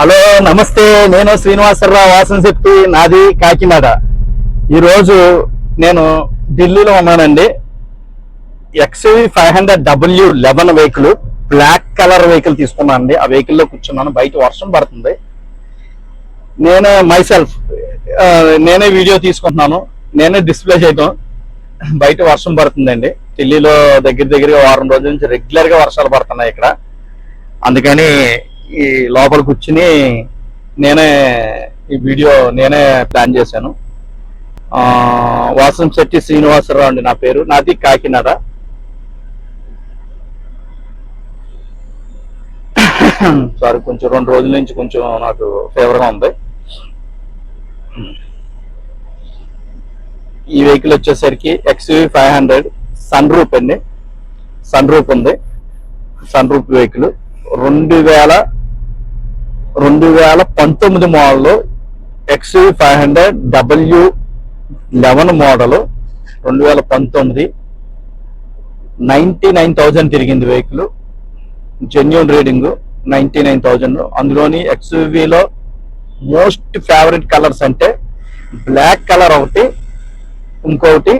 Hello నమస్తే. నేను శ్రీనివాసరావు వాసన శక్తి నాది కాకినాడ. ఈరోజు నేను ఢిల్లీలో ఉన్నానండి. XUV five hundred W eleven vehicle black colour vehicle తీసుకున్నాను అండి. ఆ వెహికల్లో కూర్చున్నాను. బయట వర్షం పడుతుంది. నేనే మైసెల్ఫ్ నేనే వీడియో తీసుకుంటున్నాను. నేనే డిస్ప్లే చేయటం. బయట వర్షం పడుతుందండి. ఢిల్లీలో దగ్గర దగ్గరగా వారం రోజుల నుంచి రెగ్యులర్గా వర్షాలు పడుతున్నాయి ఇక్కడ. అందుకని ఈ లోపల కూర్చుని నేనే ఈ వీడియో నేనే ప్లాన్ చేశాను. వాసం శెట్టి శ్రీనివాసరావు అండి నా పేరు. నాది కాకినాడ. సారీ కొంచెం రెండు రోజుల నుంచి కొంచెం నాకు ఫేవర్గా ఉంది. ఈ వెహికల్ వచ్చేసరికి XUV five hundred sun roof అండి. సన్ రూప్ ఉంది. Sun roof vehicle. రెండు వేల రెండు వేల పంతొమ్మిది model XUV five hundred W eleven model రెండు వేల పంతొమ్మిది నైంటీ నైన్ థౌజండ్ తిరిగింది vehicle genuine reading ninety nine thousand అందులోని ఎక్స్యూవీలో మోస్ట్ ఫేవరెట్ కలర్స్ అంటే బ్లాక్ కలర్ ఒకటి ఇంకొకటి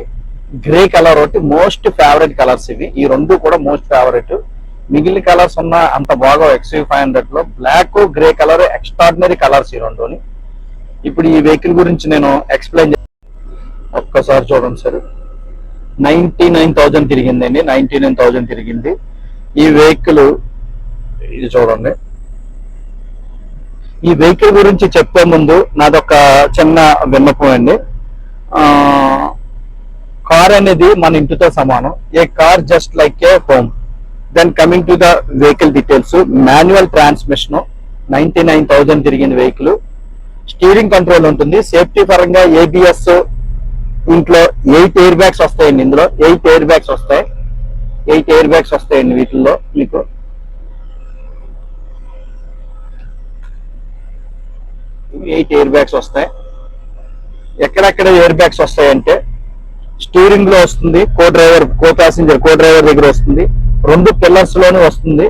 గ్రే కలర్ ఒకటి మోస్ట్ ఫేవరెట్ కలర్స్ ఇవి. ఈ రెండు కూడా మోస్ట్ ఫేవరెట్ మిగిలిన కలర్స్ ఉన్న అంత బాగా ఎక్స్యూ ఫైవ్ హండ్రెడ్లో. Black grey colour extraordinary colours ఈ రెండుని. ఇప్పుడు ఈ వెహికల్ గురించి నేను ఎక్స్ప్లెయిన్ ఒక్కసారి చూడండి సార్. నైన్టీ నైన్ థౌజండ్ తిరిగిందండి. నైన్టీ నైన్ థౌజండ్ తిరిగింది. ఈ వెహికల్ ఇది చూడండి. ఈ వెహికల్ గురించి చెప్పే ముందు నాదొక చిన్న విన్నపం అండి. కార్ అనేది మన ఇంటితో సమానం. A car just like a home then coming to the vehicle details manual transmission ninety nine thousand తిరిగిన వెహికల్ స్టీరింగ్ కంట్రోల్ ఉంటుంది. సేఫ్టీ పరంగా ఏబిఎస్ ఇంట్లో ఎయిట్ ఎయిర్ బ్యాగ్స్ వస్తాయండి ఇందులో. ఎయిట్ ఎయిర్ బ్యాగ్స్ వస్తాయి. ఎయిట్ ఎయిర్ బ్యాగ్స్ వస్తాయండి వీటిల్లో మీకు. ఎయిట్ ఎయిర్ బ్యాగ్స్ వస్తాయి. ఎక్కడెక్కడ ఎయిర్ బ్యాగ్స్ వస్తాయంటే స్టీరింగ్లో వస్తుంది. Co driver co passenger co driver దగ్గర వస్తుంది. రెండు పిల్లర్స్లోనే వస్తుంది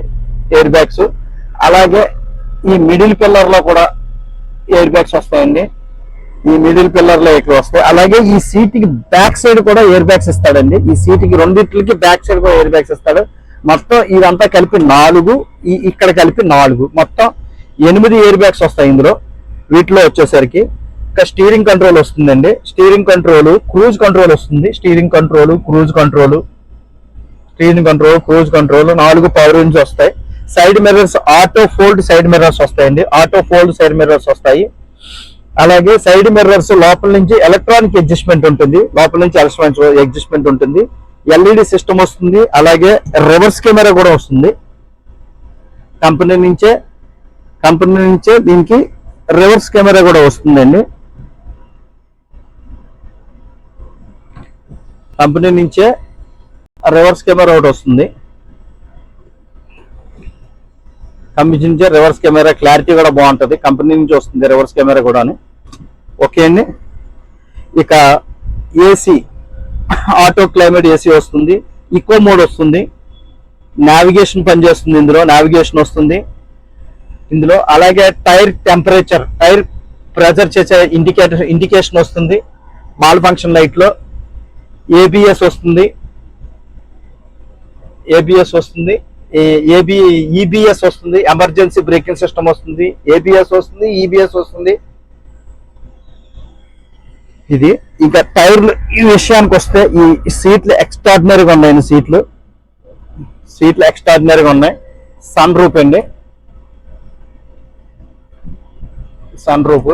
ఎయిర్ బ్యాగ్స్ అలాగే ఈ మిడిల్ పిల్లర్లో కూడా ఎయిర్ బ్యాగ్స్ వస్తాయండి. ఈ మిడిల్ పిల్లర్లో ఇక్కడ వస్తాయి. అలాగే ఈ సీట్కి బ్యాక్ సైడ్ కూడా ఎయిర్ బ్యాగ్స్ ఇస్తాడండి. ఈ సీట్కి రెండింటికి బ్యాక్ సైడ్ కూడా ఎయిర్ బ్యాగ్స్ ఇస్తాడు. మొత్తం ఇదంతా కలిపి నాలుగు ఈ ఇక్కడ కలిపి నాలుగు. మొత్తం ఎనిమిది ఎయిర్ బ్యాగ్స్ వస్తాయి ఇందులో. వీటిలో వచ్చేసరికి ఇంకా స్టీరింగ్ కంట్రోల్ వస్తుందండి. స్టీరింగ్ కంట్రోల్ క్రూజ్ కంట్రోల్ వస్తుంది. Steering control cruise control screen control cruise control నాలుగు పవర్ విండ్స్ వస్తాయి. Side mirrors auto fold side mirrors వస్తాయండి. ఆటో ఫోల్డ్ సైడ్ మిర్రర్స్ వస్తాయి. అలాగే సైడ్ మిర్రర్స్ లోపల నుంచి ఎలక్ట్రానిక్ అడ్జస్ట్మెంట్ ఉంటుంది. లోపల నుంచి ఎలక్ట్రానిక్ అడ్జస్ట్మెంట్ ఉంటుంది. ఎల్ఈడి సిస్టమ్ వస్తుంది. అలాగే రివర్స్ కెమెరా కూడా వస్తుంది. కంపెనీ నుంచే కంపెనీ నుంచే దీనికి రివర్స్ కెమెరా కూడా వస్తుందండి. కంపెనీ నుంచే రివర్స్ కెమెరా ఒకటి వస్తుంది. కంపెనీ నుంచి రివర్స్ కెమెరా క్లారిటీ కూడా బాగుంటుంది. కంపెనీ నుంచి వస్తుంది రివర్స్ కెమెరా కూడాను. ఓకే అండి. ఇక ఏసీ ఆటో క్లైమేట్ ఏసీ వస్తుంది. ఈకో మోడ్ వస్తుంది. నావిగేషన్ పనిచేస్తుంది ఇందులో. నావిగేషన్ వస్తుంది. ఇందులో అలాగే టైర్ టెంపరేచర్ టైర్ ప్రెజర్ చేసే ఇండికేటర్ ఇండికేషన్ వస్తుంది. మాల్ ఫంక్షన్ లైట్లో. ఏబిఎస్ వస్తుంది. ఏబిఎస్ వస్తుంది. ఏబి ఈబిఎస్ వస్తుంది. ఎమర్జెన్సీ బ్రేకింగ్ సిస్టమ్ వస్తుంది. ఏబిఎస్ వస్తుంది ఈబిఎస్ వస్తుంది. ఇది ఇంకా టైర్లు ఈ విషయానికి వస్తే ఈ సీట్లు ఎక్స్ట్రాడినరీగా ఉన్నాయి సీట్లు. సీట్లు ఎక్స్ట్రాడినరీగా ఉన్నాయి. సన్ రూప్ అండి. సన్ రూఫ్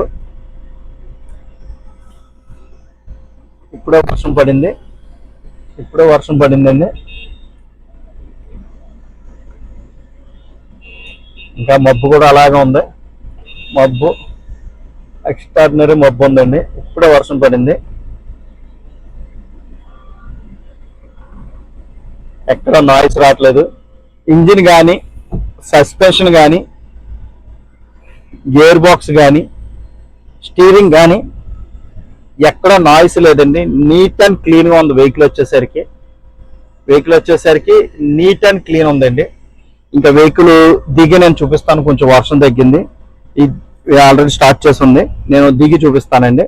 ఇప్పుడే వర్షం పడింది. ఇప్పుడే వర్షం పడిందండి. ఇంకా మబ్బు కూడా అలాగే ఉంది. మబ్బు ఎక్స్ట్రాడినరీ మబ్బు ఉందండి. ఇప్పుడే వర్షం పడింది. ఎక్కడ నాయిస్ రావట్లేదు. ఇంజిన్ కానీ సస్పెన్షన్ కానీ గేర్ బాక్స్ కానీ స్టీరింగ్ కానీ ఎక్కడ నాయిస్ లేదండి. నీట్ అండ్ క్లీన్గా ఉంది వెహికల్ వచ్చేసరికి. వెహికల్ వచ్చేసరికి నీట్ అండ్ క్లీన్ ఉందండి. ఇంకా వెహికల్ దిగి నేను చూపిస్తాను కొంచెం వర్షం తగ్గింది. ఇది ఆల్రెడీ స్టార్ట్ చేసి ఉంది. నేను దిగి చూపిస్తానండి.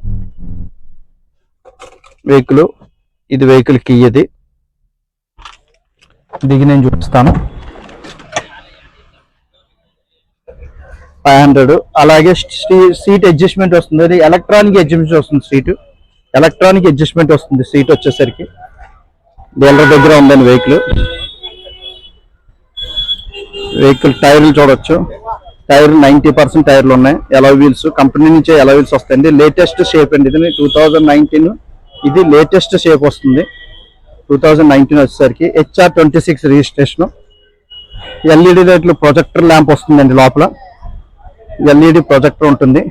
వెహికల్ ఇది వెహికల్కి ఇది. దిగి నేను చూపిస్తాను. ఫైవ్ హండ్రెడ్ అలాగే సీట్ అడ్జస్ట్మెంట్ వస్తుంది. అది ఎలక్ట్రానిక్ అడ్జస్ట్మెంట్ వస్తుంది సీటు. ఎలక్ట్రానిక్ అడ్జస్ట్మెంట్ వస్తుంది. సీట్ వచ్చేసరికి. డీలర్ దగ్గర ఉందండి వెహికల్. వెహికల్ టైర్లు చూడొచ్చు. టైర్ నైంటీ పర్సెంట్ టైర్లు ఉన్నాయి. ఎలా వీల్స్ కంపెనీ నుంచే ఎలా వీల్స్ వస్తాయండి. లేటెస్ట్ షేప్ అండి ఇది. టూ థౌజండ్ నైన్టీన్ ఇది లేటెస్ట్ షేప్ వస్తుంది. టూ థౌజండ్ నైన్టీన్ వచ్చేసరికి HR twenty six registration LED లైట్లు ప్రొజెక్టర్ ల్యాంప్ వస్తుందండి లోపల. ఎల్ఈడి ప్రొజెక్టర్ ఉంటుంది.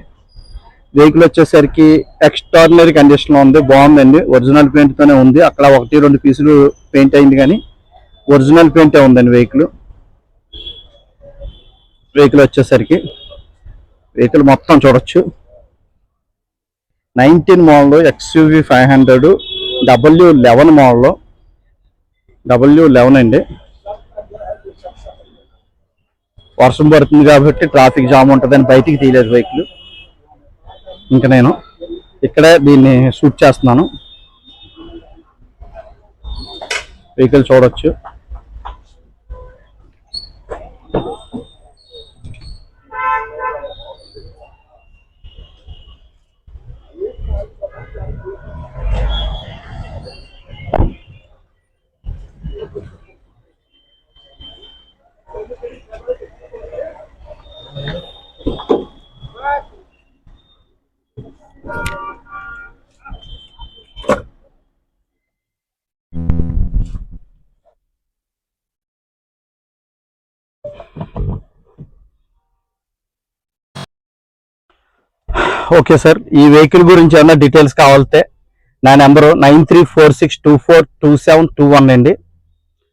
వెహికల్ వచ్చేసరికి ఎక్స్ట్రాడినరీ కండిషన్లో ఉంది. బాగుందండి. ఒరిజినల్ పెయింట్తోనే ఉంది. అక్కడ ఒకటి రెండు పీసులు పెయింట్ అయింది కానీ ఒరిజినల్ పెయింటే ఉందండి వెహికల్ వెహికల్ వచ్చేసరికి వెహికల్ మొత్తం చూడొచ్చు. Nineteen model XUV five hundred W eleven మోడల్లో డబ్ల్యూ లెవెన్ అండి. వర్షం పడుతుంది కాబట్టి ట్రాఫిక్ జామ్ ఉంటుందని బయటికి తీయలేదు వెహికల్ ఇంకా నేను ఇక్కడే దీన్ని షూట్ చేస్తున్నాను. వెహికల్ చూడొచ్చు. ఓకే సార్ ఈ వెహికల్ గురించి ఏమన్నా డీటెయిల్స్ కావాలితే నా number nine three four six two four two seven two one అండి.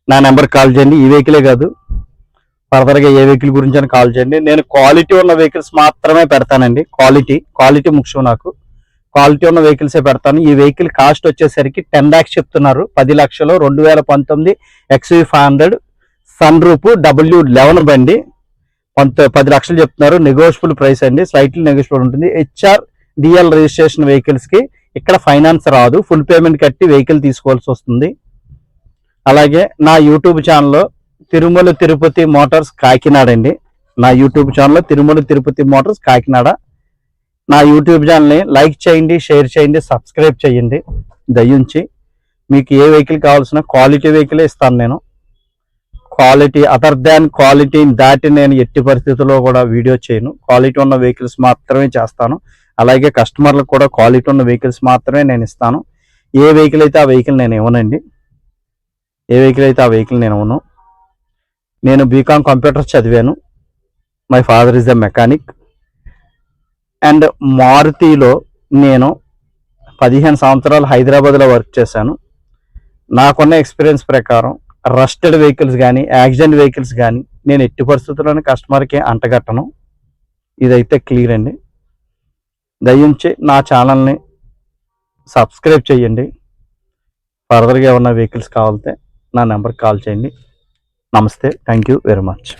నా నెంబర్ కాల్ చేయండి. ఈ వెహికలే కాదు. ఫర్దర్గా ఏ వెహికల్ గురించి అని కాల్ చేయండి. నేను క్వాలిటీ ఉన్న వెహికల్స్ మాత్రమే పెడతానండి. క్వాలిటీ క్వాలిటీ ముఖ్యం నాకు. క్వాలిటీ ఉన్న వెహికల్సే పెడతాను. ఈ వెహికల్ కాస్ట్ వచ్చేసరికి టెన్ ల్యాక్స్ చెప్తున్నారు. పది లక్షలు రెండు వేల పంతొమ్మిది XUV five hundred. Sunroof W eleven బండి. పంత పది లక్షలు చెప్తున్నారు. నెగోషియబుల్ ప్రైస్ అండి. స్లైట్లీ నెగోషియబుల్ ఉంటుంది. హెచ్ఆర్ డిఎల్ రిజిస్ట్రేషన్ వెహికల్స్కి ఇక్కడ ఫైనాన్స్ రాదు. ఫుల్ పేమెంట్ కట్టి వెహికల్ తీసుకోవాల్సి వస్తుంది. అలాగే నా యూట్యూబ్ ఛానల్లో తిరుమల తిరుపతి మోటార్స్ కాకినాడ అండి నా యూట్యూబ్ ఛానల్లో తిరుమల తిరుపతి మోటార్స్ కాకినాడ. నా యూట్యూబ్ ఛానల్ని లైక్ చేయండి షేర్ చేయండి సబ్స్క్రైబ్ చేయండి. దయ్యుంచి మీకు ఏ వెహికల్ కావాల్సిన క్వాలిటీ వెహికలే ఇస్తాను నేను. క్వాలిటీ అదర్ దాన్ క్వాలిటీ దాటి నేను ఎట్టి పరిస్థితుల్లో కూడా వీడియో చేయను. క్వాలిటీ ఉన్న వెహికల్స్ మాత్రమే చేస్తాను. అలాగే కస్టమర్లకు కూడా క్వాలిటీ ఉన్న వెహికల్స్ మాత్రమే నేను ఇస్తాను. ఏ వెహికల్ అయితే ఆ వెహికల్ నేను ఇవ్వనండి. ఏ వెహికల్ అయితే ఆ వెహికల్ నేను ఇవ్వను. నేను బీకామ్ కంప్యూటర్ చదివాను. My father is the mechanic and మారుతిలో నేను పదిహేను సంవత్సరాలు హైదరాబాద్లో వర్క్ చేశాను. నాకున్న ఎక్స్పీరియన్స్ ప్రకారం రస్టెడ్ వెహికల్స్ కానీ యాక్సిడెంట్ వెహికల్స్ కానీ నేను ఎట్టి పరిస్థితుల్లోనే కస్టమర్కి అంటగట్టను. ఇదైతే క్లియర్ అండి. దయించి నా ఛానల్ని సబ్స్క్రైబ్ చేయండి. ఫర్దర్గా ఏమన్నా వెహికల్స్ కావాలితే నా నెంబర్కి కాల్ చేయండి. నమస్తే థ్యాంక్ యూ వెరీ మచ్